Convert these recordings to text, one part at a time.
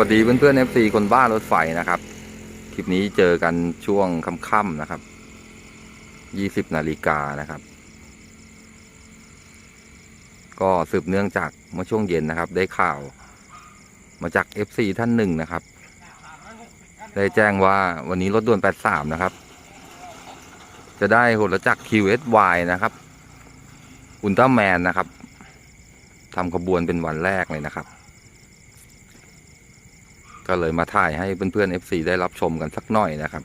วัสดีเพื่อนๆ FC คนบ้ารถไฟนะครับ คลิปนี้เจอกันช่วงค่ำๆนะครับ20นาฬิกานะครับ ก็สืบเนื่องจากเมื่อช่วงเย็นนะครับ ได้ข่าวมาจาก FC ท่านหนึ่งนะครับ ได้แจ้งว่าวันนี้รถด่วน 83 นะครับ จะได้หดจักร QSY นะครับ อุลตร้าแมนนะครับทำขบวนเป็นวันแรกเลยนะครับ ก็เลยมาถ่ายให้เพื่อนๆ FC ได้รับชมกันสักหน่อยนะครับ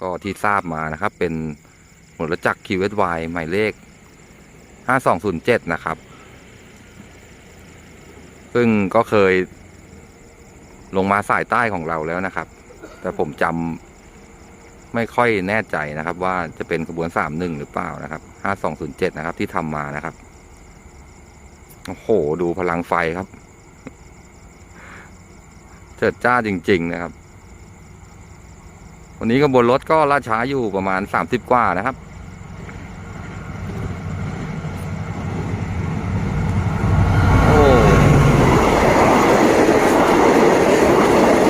ก็ที่ทราบมานะครับ เป็นหัวรถจักร QSY หมายเลข 5207 นะครับ ซึ่งก็เคยลงมาสายใต้ของเราแล้วนะครับ แต่ผมจำไม่ค่อยแน่ใจนะครับ ว่าจะเป็นขบวน 31 หรือเปล่านะครับ 5207 นะครับที่ทำมานะครับ โอ้โห ดูพลังไฟครับเจิดจ้าจริง ๆ นะครับ วันนี้ขบนรถก็ล่าช้าอยู่ประมาณ30กว่านะครับโอ้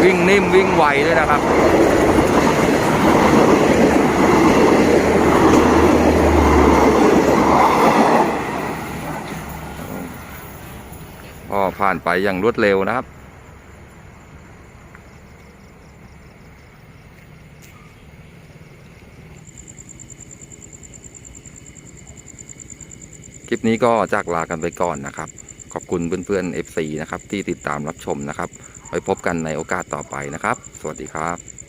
วิ่งนิ่มวิ่งไวด้วยนะครับ ก็ผ่านไปอย่างรวดเร็วนะครับ คลิปนี้ก็จากลากันไปก่อนนะครับ ขอบคุณเพื่อนๆ FC นะครับ ที่ติดตามรับชมนะครับ ไว้พบกันในโอกาสต่อไปนะครับ สวัสดีครับ